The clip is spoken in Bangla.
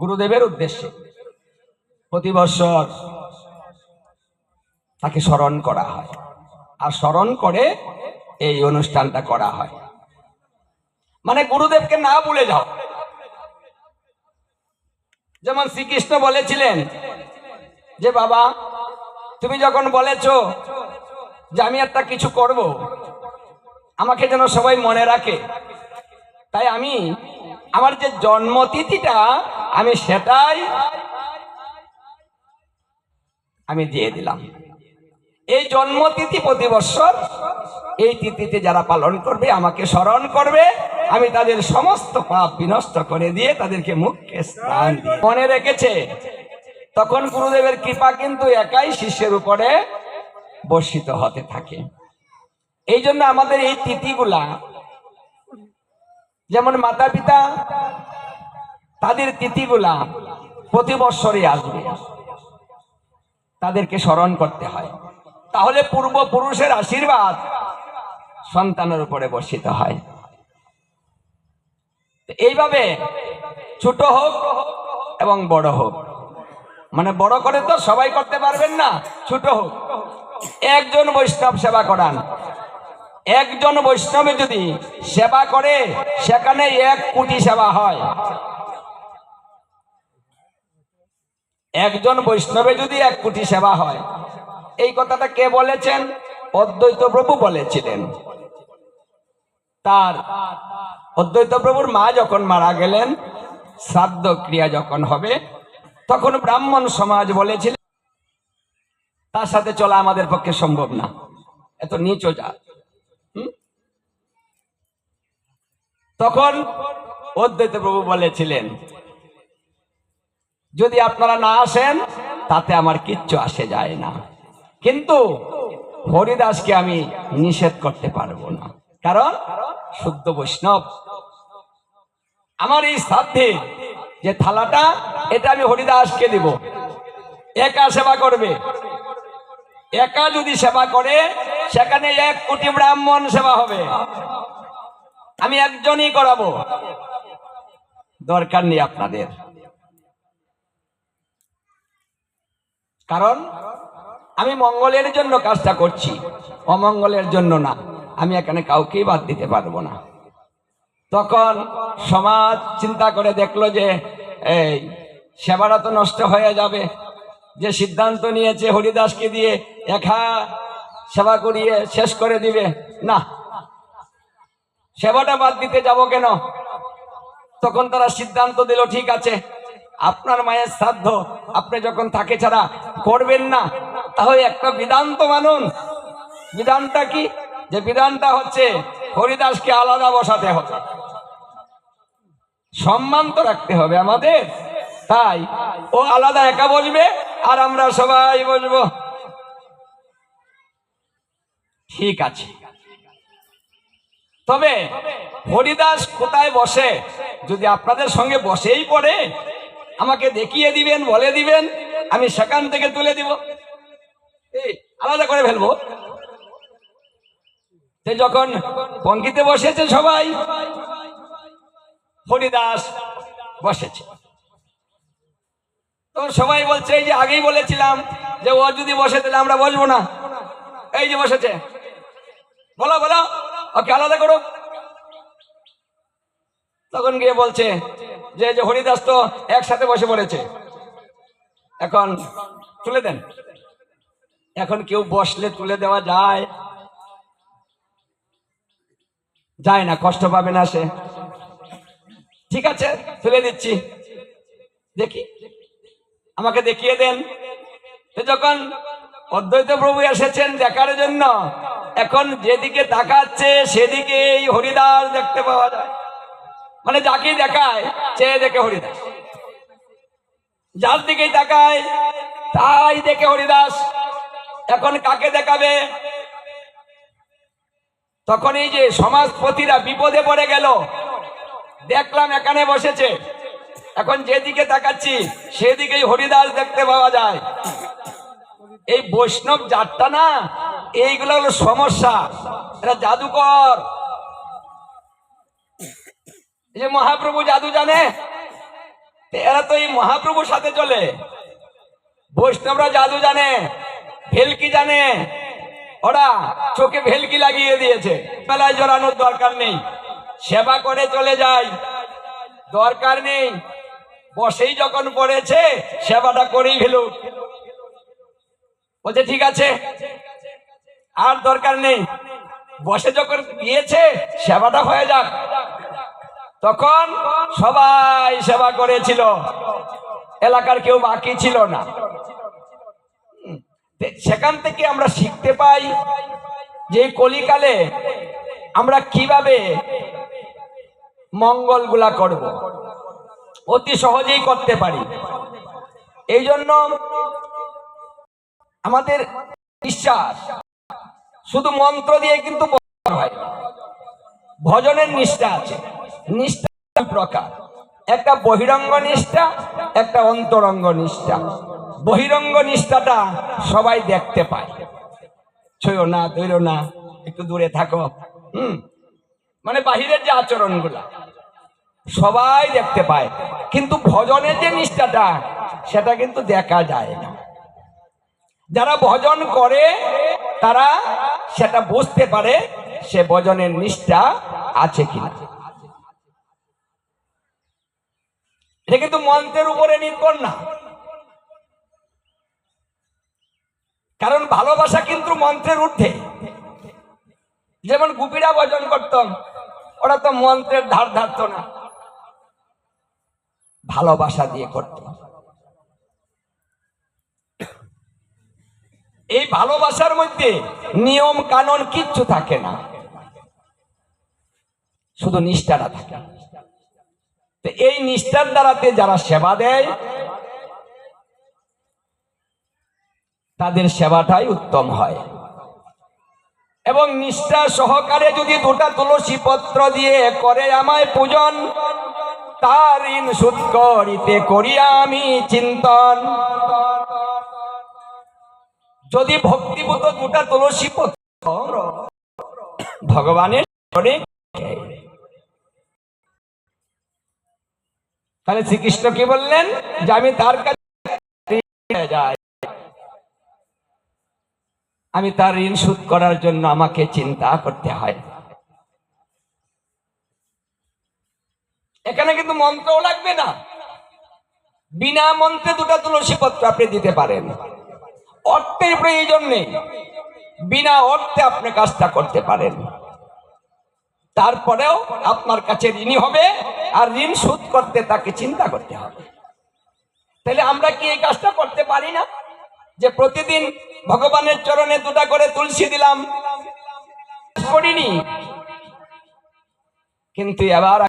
গুরুদেবের উদ্দেশ্যে প্রতি বছর তাকে স্মরণ করা হয়। আর স্মরণ করে এই অনুষ্ঠানটা করা হয়। মানে গুরুদেবকে না ভুলে যাও। যেমন শ্রীকৃষ্ণ বলেছিলেন যে, বাবা, তুমি যখন বলেছ যে, আমি একটা কিছু করব, আমাকে যেন সবাই মনে রাখে তাই আমি আমার যে জন্মতিথিটা, আমি সেটাই আমি দিয়ে দিলাম। এই জন্মতিথি প্রতি বৎসর এই তিথিতে যারা পালন করবে, আমাকে স্মরণ করবে। আমি তাদের সমস্ত পাপ বিনষ্ট করে দিয়ে তাদেরকে মুখকে স্থান মনে রেখেছে, তখন গুরুদেবের কৃপা কিন্তু একাই শিষ্যের উপরে বর্ষিত হতে থাকে। এই জন্য আমাদের এই তিথিগুলা যেমন মাতা পিতা তাদের তিথিগুলা প্রতি বৎসরে আসবে। তাদেরকে স্মরণ করতে হয়। তাহলে পূর্বপুরুষের আশীর্বাদ সন্তানের উপরে বর্ষিত হয়। এইভাবে ছোট হোক এবং বড় হোক। মানে বড় করে তো সবাই করতে পারবেন না, ছোট হোক। একজন বৈষ্ণব সেবা করান। একজন বৈষ্ণবে যদি সেবা করে, সেখানে এক কোটি সেবা হয়। একজন বৈষ্ণবে যদি এক কোটি সেবা হয়, এই কথাটা কে বলেছেন? অদ্বৈত প্রভু বলেছিলেন। তার অদ্বৈত প্রভুর মা যখন মারা গেলেন, শ্রাদ্ধ ক্রিয়া যখন হবে, তখন ব্রাহ্মণ সমাজ বলেছিলেন তার সাথে চলা আমাদের পক্ষে সম্ভব না। এত নিচু যা তখন অদ্বৈত প্রভু বলেছিলেন, যদি আপনারা না আসেন, তাতে আমার কিচ্ছু আসে যায় না। কিন্তু হরিদাসকে আমি নিষেধ করতে পারব না। কারণ শুদ্ধ বৈষ্ণব। আমার এই শ্রাদ্ধে যে থালাটা, এটা আমি হরিদাসকে দিব। একা সেবা করবে। একা যদি সেবা করে, সেখানে এক কোটি ব্রাহ্মণ সেবা হবে। আমি একজনই করাবো। দরকার নেই আপনাদের। কারণ আমি মঙ্গলের জন্য কাজটা করছি, অমঙ্গলের জন্য না। আমি এখানে কাউকেই বাদ দিতে পারব না। তখন সমাজ চিন্তা করে দেখল যে, এই, সেবাটা তো নষ্ট হয়ে যাবে। যে সিদ্ধান্ত নিয়েছে হরিদাসকে দিয়ে একা সেবা করিয়ে শেষ করে দিবে। না সেবাটা বাদ দিতে যাব কেন? তখন তারা সিদ্ধান্ত দিল, ঠিক আছে, আপনার মায়ের শ্রাদ্ধ আপনি যখন তাকে ছাড়া করবেন না, তাহলে একটা বিধান তো মানুন। বিধানটা কি? যে বিধানটা হচ্ছে হরিদাসকে আলাদা বসাতে হবে। সম্মান তো রাখতে হবে আমাদের। তাই ও আলাদা একা বসবে আর আমরা সবাই বসবো। ঠিক আছে। তবে হরিদাস কোথায় বসে? যদি আপনাদের সঙ্গে বসেই পড়ে, আমাকে দেখিয়ে দিবেন, বলে দিবেন, আমি সেখান থেকে তুলে দিব। এই, আলাদা করে ফেলব। সে যখন পঙ্কিতে বসেছে সবাই, হরিদাস বসেছে। তো সবাই বলছে, এই যে আগেই বলেছিলাম যে ও যদি বসে, তাহলে আমরা বসবো না। এই যে বসেছে। বলো বলো। ওকে, আলাদা করো। তখন গিয়ে বলছে যে যে হরিদাস তো একসাথে বসে পড়েছে। এখন তুলে দেন। এখন কেউ বসলে তুলে দেওয়া যায়। যায় না, কষ্ট পাবে না সে। ঠিক আছে, তুলে দিচ্ছি। দেখি, আমাকে দেখিয়ে দেন। যখন অদ্বৈত প্রভু এসেছেন দেখার জন্য এখন যেদিকে তাকাচ্ছে, সেদিকে এই হরিদাস দেখতে পাওয়া যায়। মানে যাকে দেখায় চেয়ে দেখে হরিদাস। যার দিকেই তাকায়, তাই দেখে হরিদাস। এখন কাকে দেখাবে? তখন এই যে সমাজপতিরা বিপদে পড়ে গেল। দেখলাম এখানে বসেছে। এখন যেদিকে তাকাচ্ছি, সেদিকেই হরিদাস দেখতে পাওয়া যায়। এই বৈষ্ণব জাতটা না এইগুলো হলো সমস্যা। এটা জাদুকর। যে মহাপ্রভু জাদু জানে? এরা তো এই মহাপ্রভুর সাথে চলে। বৈষ্ণবরা জাদু জানে, ভেলকি জানে। ওরা চোখে ভেলকি লাগিয়ে দিয়েছে। বেলায় জড়ানোর দরকার নেই। সেবা করে চলে যায়। দরকার নেই। বসেই যখন পড়েছে, সেবাটা করেই ফেলুক। বলছে, ঠিক আছে। আর দরকার নেই। বসে যখন গিয়েছে, সেবাটা হয়ে যাক। তখন সবাই সেবা করেছিল। এলাকার কেউ বাকি ছিল না। সেখান থেকে আমরা শিখতে পাই যে কলিকালে আমরা কীভাবে মঙ্গলগুলা করব। অতি সহজেই করতে পারি। এই জন্য আমাদের বিশ্বাস শুধু মন্ত্র দিয়ে কিন্তু ভজনের নিষ্ঠা আছে। নিষ্ঠা প্রকার। একটা বহিরঙ্গ নিষ্ঠা, একটা অন্তরঙ্গ নিষ্ঠা। বহিরঙ্গ নিষ্ঠাটা সবাই দেখতে পায়। ছয়ো না দৈর না, একটু দূরে থাকো। হুম? মানে বাহিরের যে আচরণগুলা, সবাই দেখতে পায়। কিন্তু ভজনের যে নিষ্ঠাটা, সেটা কিন্তু দেখা যায় না। যারা ভজন করে তারা সেটা বুঝতে পারে সে ভজনের নিষ্ঠা আছে কিনা। এটা কিন্তু মন্ত্রের উপরে নির্ভর না। কারণ ভালোবাসা কিন্তু মন্ত্রের ঊর্ধ্বে। যেমন গুপিরা ভজন করতাম, ওরা তো মন্ত্রের ধার ধারত না। ভালোবাসা দিয়ে করত। এই ভালোবাসার মধ্যে নিয়ম কানুন কিচ্ছু থাকে না। শুধু নিষ্ঠাটা থাকে। এই নিষ্ঠার দ্বারাতে যারা সেবা দেয়, তাদের সেবাটাই উত্তম হয়। এবং নিষ্ঠা সহকারে যদি দুটা তুলসী পত্র দিয়ে করে আমায় পূজন, তার ঋণ সুদ করিতে করিয়া আমি চিন্তন। যদি ভক্তিভূত দুটা তুলসী পত্র ভগবানের তাহলে শ্রীকৃষ্ণ কি বললেন? যে আমি তার কাছে আমি তার ঋণ শোধ করার জন্য আমাকে চিন্তা করতে হয়। এখানে কিন্তু মন্ত্রও লাগবে না। বিনা মন্ত্রে দুটা তুলসী পত্র আপনি দিতে পারেন। অর্থের প্রয়োজন নেই। বিনা অর্থে আপনি কাজটা করতে পারেন। তারপরেও আপনার কাছে ঋণী হবে আর ঋণ শোধ করতে তাকে চিন্তা করতে হবে। তাহলে আমরা কি এই কাজটা করতে পারি না? যে প্রতিদিন ভগবানের চরণে দুটা করে তুলসী দিলাম। করিনি। কিন্তু এবার